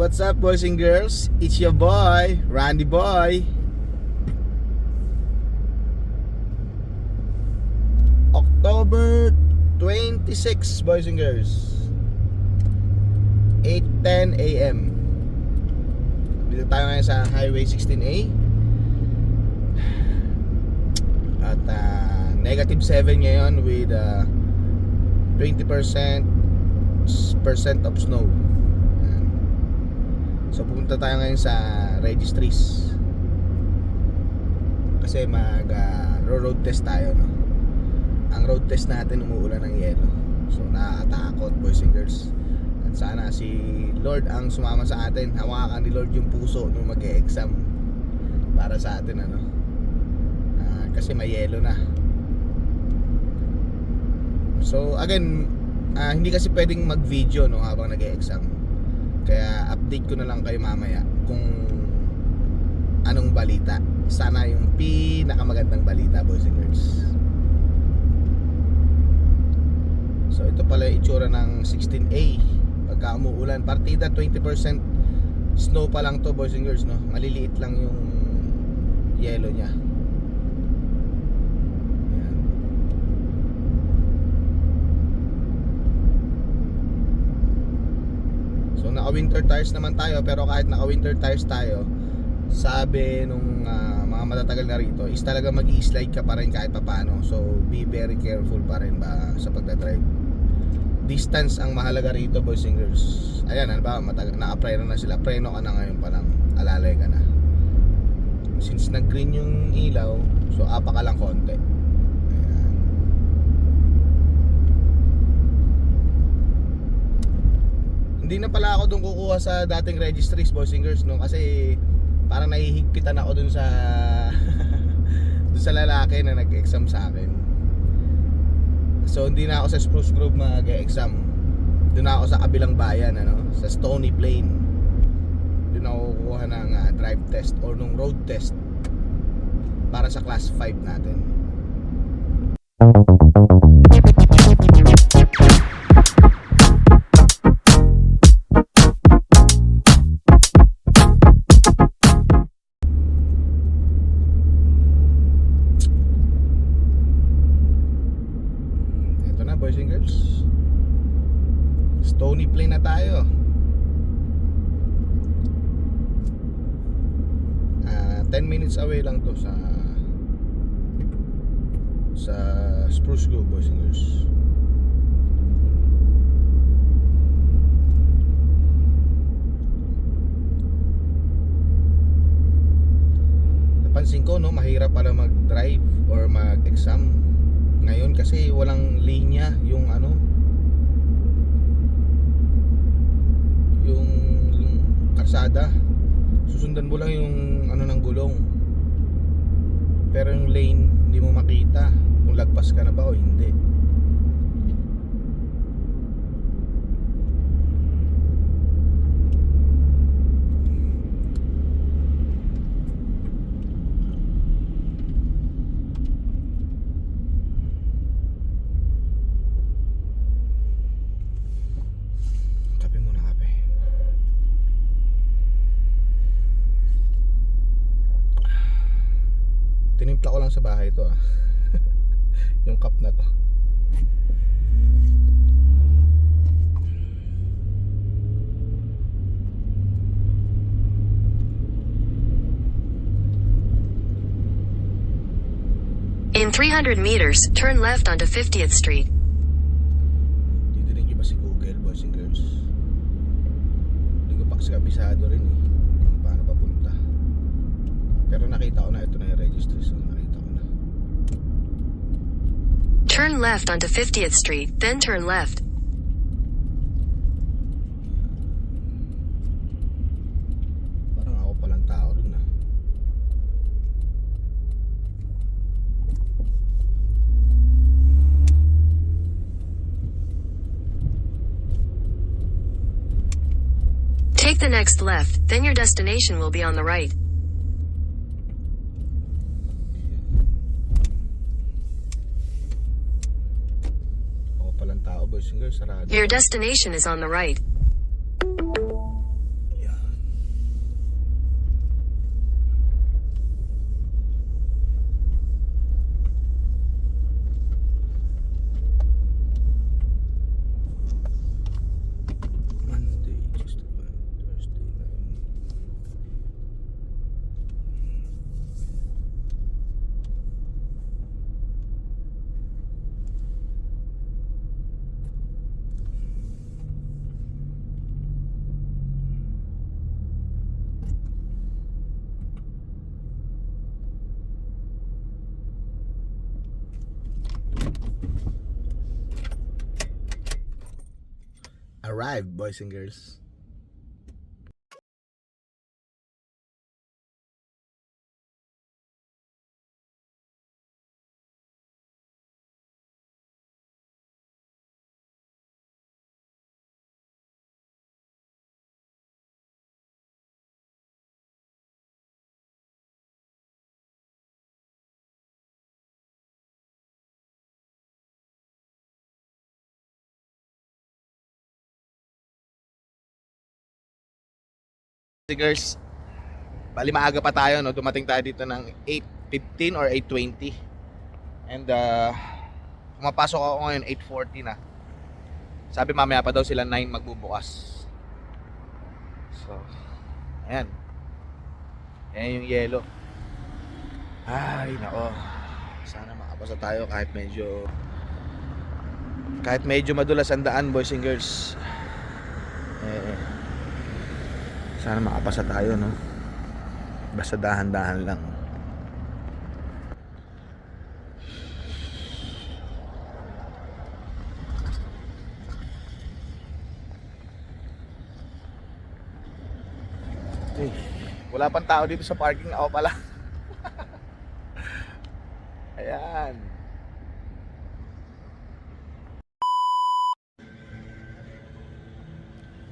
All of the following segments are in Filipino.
What's up boys and girls? It's your boy, Randy Boy. October 26 boys and girls. 8:10 AM. Dito tayo ngayon sa Highway 16A. At ah, negative 7 ngayon with ah, 20% percent of snow. So pupunta tayo ngayon sa registries. Kasi mag ah, road test tayo no. Ang road test natin umuulan ng yelo. So nakakatakot boys and girls. At sana si Lord ang sumama sa atin. Hawakan ni Lord yung puso nung mag-e-exam para sa atin ano. Ah, kasi may yelo na. So again, ah, hindi kasi pwedeng mag-video no habang nag-e-exam. Kaya update ko na lang kayo mamaya kung anong balita. Sana yung pinakamagandang balita boys and girls. So ito pala yung itsura ng 16A pagka umuulan. Partida 20% snow pa lang to boys and girls no. Maliliit lang yung yellow niya. Ayan. So naka winter tires naman tayo pero kahit naka winter tires tayo sabi nung ah, mga matatagal na rito is talaga mag slide ka pa rin kahit papano so be very careful pa rin ba sa pagdadrive. Distance ang mahalaga rito boys and girls. Ayan ano ba matagal, na-preno na sila. Preno ka na ngayon pa lang. Alalay ka na. Since nag green yung ilaw so apa ka lang konti ayan hindi na pala ako doon kukuha sa dating registries boys and girls no? Kasi parang nahihigpitan ako dun sa dun sa lalaki na nag-exam sa akin. So hindi na ako sa Spruce Grove mag-exam. Doon ako sa kabilang bayan ano? Sa Stony Plain. Doon ako kukuha ng ah, drive test or nung road test para sa class 5 natin Stony Plain na tayo. Ah, 10 minutes away lang to sa sa Spruce Grove boys and girls. Napansin ko no mahirap pala mag-drive or mag-exam. Ngayon kasi walang linya yung ano yung, yung karsada susundan mo lang yung ano ng gulong. Pero yung lane hindi mo makita kung lagpas ka na ba o hindi lang sa bahay to ah yung cup na to In 300 meters, turn left onto 50th Street. Didinig niyo ba si Google, boys and girls? Hindi ko pa kasi kabisado rin eh. Paano papunta. Pero nakita ko na ito na yung registry. Turn left onto 50th Street, then turn left. Parang ako palang tao dun ah. Take the next left, then your destination will be on the right. Ako palang tao, boys and girls. Sarado. Your destination is on the right. Arrived, boys and girls. Stickers. Bali maaga pa tayo no. Dumating tayo dito ng 8:15 or 8:20. And uh pumapasok ako ngayon 8:40 na. Sabi mamaya pa daw sila 9 magbubukas. So, ayan. Ayan yung yellow. Ay, nako. Sana makapasa tayo kahit medyo kahit medyo madulas ang daan, boys and girls. Eh, sana makapasa tayo, no? Basta dahan-dahan lang. Eh, wala pang tao dito sa parking. Ako pala. Ayan.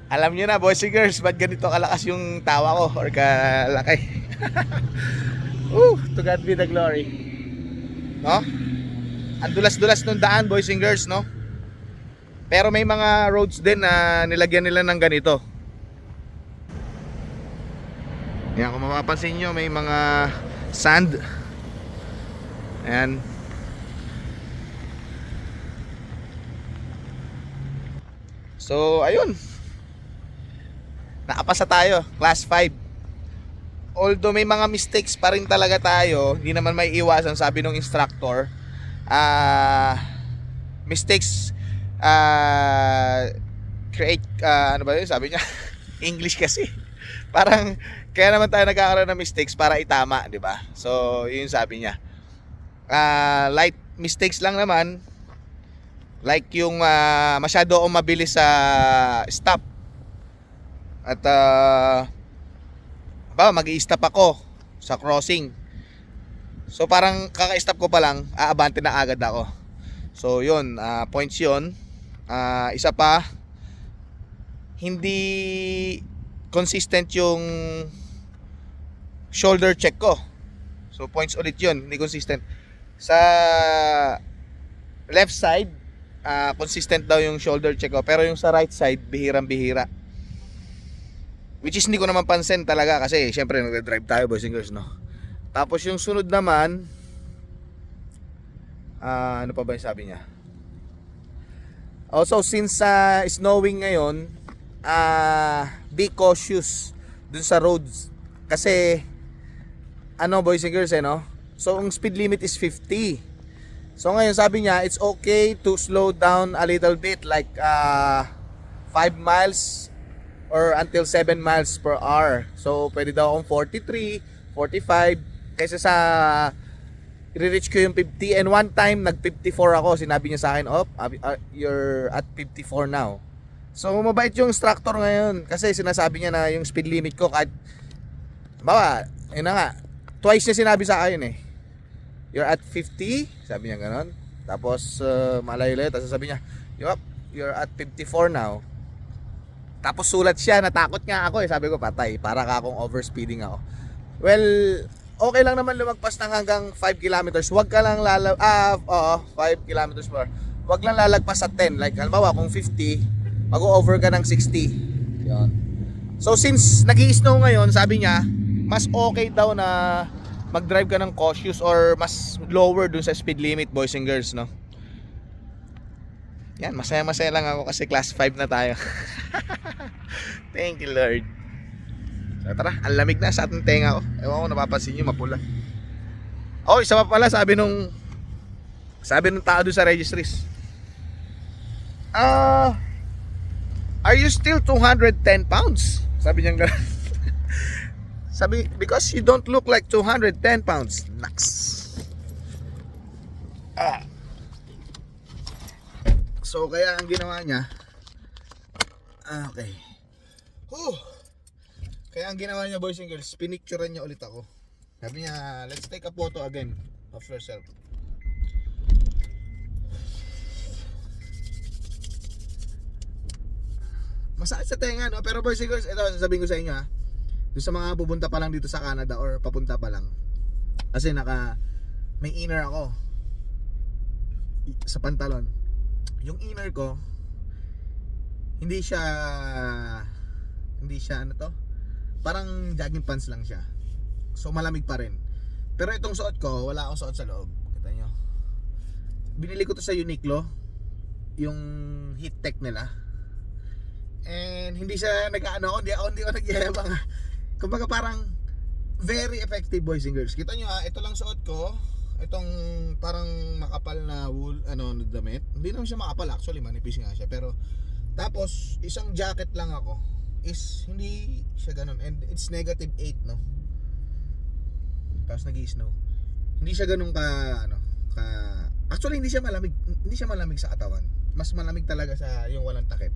Alam niyo na, boys and girls, ba't ganito kalakas yung tawa ko or kalaki? Woo, to God be the glory. No? Ang dulas-dulas ng daan, boys and girls, no? Pero may mga roads din na nilagyan nila ng ganito. Yan, kung mapapansin nyo, may mga sand. Ayan. So, ayun. Nakapasa tayo, class 5. Although may mga mistakes pa rin talaga tayo, hindi naman may iwasan sabi ng instructor. Ah, mistakes ah create ah, ano ba 'yun sabi niya? English kasi. Parang kaya naman tayo nagkakaroon ng mistakes para itama, 'di ba? So, 'yun sabi niya. Ah, light mistakes lang naman. Like yung ah, masyado akong mabilis sa stop at uh, ba mag-i-stop ako sa crossing. So parang kaka-stop ko pa lang, aabante na agad ako. So yun, ah, points yun. Ah, isa pa, hindi consistent yung shoulder check ko. So points ulit yun, hindi consistent. Sa left side, ah, consistent daw yung shoulder check ko. Pero yung sa right side, bihirang-bihira. Which is hindi ko naman pansin talaga kasi syempre nagde-drive tayo boys and girls no. Tapos yung sunod naman ah ano pa ba yung sabi niya? Also since uh, snowing ngayon, ah be cautious dun sa roads kasi ano boys and girls eh no. So ang speed limit is 50. So ngayon sabi niya it's okay to slow down a little bit like uh, 5 miles or until 7 miles per hour. So, pwede daw akong 43, 45, kaysa sa i-reach ko yung 50 and one time nag 54 ako. Sinabi niya sa akin oh uh, you're at 54 now. So mabait yung instructor ngayon. Kasi sinasabi niya na yung speed limit ko kahit bawa yun na nga twice niya sinabi sa akin eh. You're at 50 sabi niya ganon. Tapos uh, malayo-layo. Tapos sabi niya yup you're at 54 now tapos sulat siya, natakot nga ako eh. Sabi ko, patay, para ka akong overspeeding ako. Well, okay lang naman lumagpas ng hanggang 5 kilometers. Huwag ka lang lalag, ah, oo, 5 kilometers per. Huwag lang lalagpas sa 10. Like, halimbawa, kung 50, mag-over ka ng 60. Yan. So, since nag snow ngayon, sabi niya, mas okay daw na mag-drive ka ng cautious or mas lower dun sa speed limit, boys and girls, no? Yan, masaya-masaya lang ako kasi class 5 na tayo. Thank you, Lord. So, tara, ang lamig na sa ating tenga ko. Ewan ko, napapansin nyo, mapula. Oh, isa pa pala, sabi nung sabi nung tao doon sa registries. Ah, are you still 210 pounds? Sabi niya gano'n. sabi, because you don't look like 210 pounds. Naks. Ah. So kaya ang ginawa niya Ah, Okay. Whew. Kaya ang ginawa niya boys and girls, pinicturean niya ulit ako. Sabi niya, let's take a photo again of yourself. Masakit sa tenga, no? Pero boys and girls, ito sasabihin ko sa inyo ha. Doon sa mga pupunta pa lang dito sa Canada or papunta pa lang. Kasi naka, may inner ako. Sa pantalon. Yung inner ko, hindi siya, hindi siya ano to? Parang jogging pants lang siya. So malamig pa rin. Pero itong suot ko, wala akong suot sa loob. Kita nyo? Binili ko to sa Uniqlo. Yung heat tech nila. And hindi siya nag-ano hindi ako, hindi ako nagyayabang. Kumbaga parang very effective boys and girls. Kita nyo ha, ito lang suot ko. Itong parang makapal na wool, ano, damit. Hindi naman siya makapal actually, manipis nga siya. Pero tapos isang jacket lang ako is hindi siya ganun. And it's negative 8 no. Tapos nag-snow. Hindi siya ganun ka ano, ka Actually hindi siya malamig, hindi siya malamig sa katawan. Mas malamig talaga sa yung walang takip.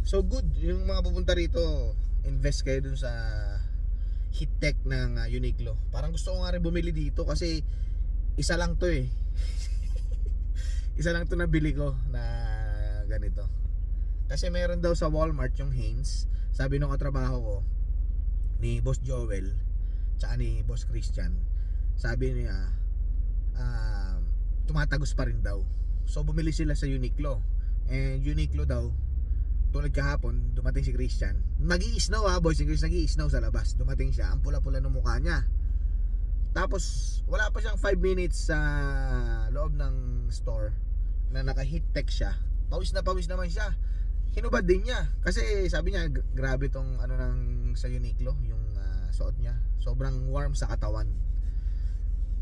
So good, yung mga pupunta rito, invest kayo dun sa heat tech ng uh, Uniqlo. Parang gusto ko nga rin bumili dito kasi isa lang to eh. isa lang to nabili ko na ganito. Kasi meron daw sa Walmart yung Hanes. Sabi nung katrabaho ko ni Boss Joel tsaka ni Boss Christian. Sabi niya um, tumatagos pa rin daw. So bumili sila sa Uniqlo. And Uniqlo daw tulad kahapon, dumating si Christian. Nag-i-snow ha, boys and girls, nag-i-snow sa labas. Dumating siya, ang pula-pula ng mukha niya. Tapos, wala pa siyang 5 minutes sa loob ng store na naka-heat tech siya. Pawis na pawis naman siya. Hinubad din niya. Kasi sabi niya, "Gra- grabe tong ano ng sa Uniqlo, yung ah, suot niya. Sobrang warm sa katawan.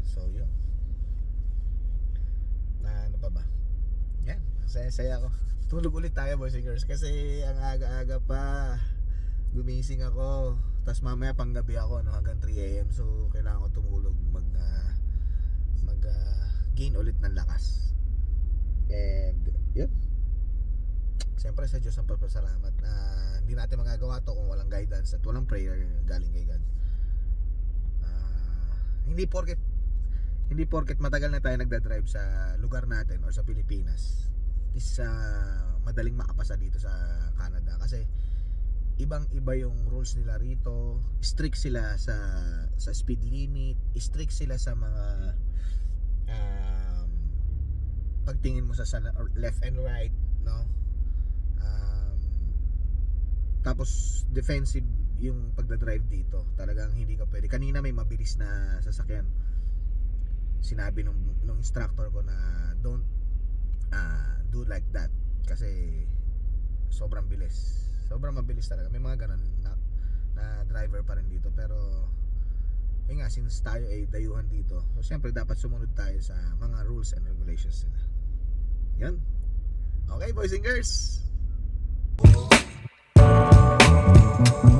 So, yun. Na ano pa ba? Yan, saya-saya ako. Tulog ulit tayo boys and girls kasi ang aga-aga pa. Gumising ako. Tapos mamaya panggabi ako no, hanggang 3 a.m. So kailangan ko tumulog mag ah, mag ah, gain ulit ng lakas. And yun. Siyempre sa Diyos ang papasalamat na hindi natin magagawa to kung walang guidance at walang prayer galing kay God. Ah, hindi porket hindi porket matagal na tayo nagda-drive sa lugar natin or sa Pilipinas is ah, madaling makapasa dito sa Canada kasi ibang iba yung rules nila rito. Strict sila sa sa speed limit. Strict sila sa mga um, pagtingin mo sa, sa left and right no? Um, tapos defensive yung pagda-drive dito. Talagang hindi ka pwede. Kanina may mabilis na sasakyan. Sinabi nung, nung instructor ko na don't ah, do like that. Kasi sobrang bilis Sobrang mabilis talaga. May mga ganun na, na driver pa rin dito. Pero, yun nga, since tayo ay dayuhan dito, so siyempre dapat sumunod tayo sa mga rules and regulations nila. Yan. Okay, boys and girls. Thank you.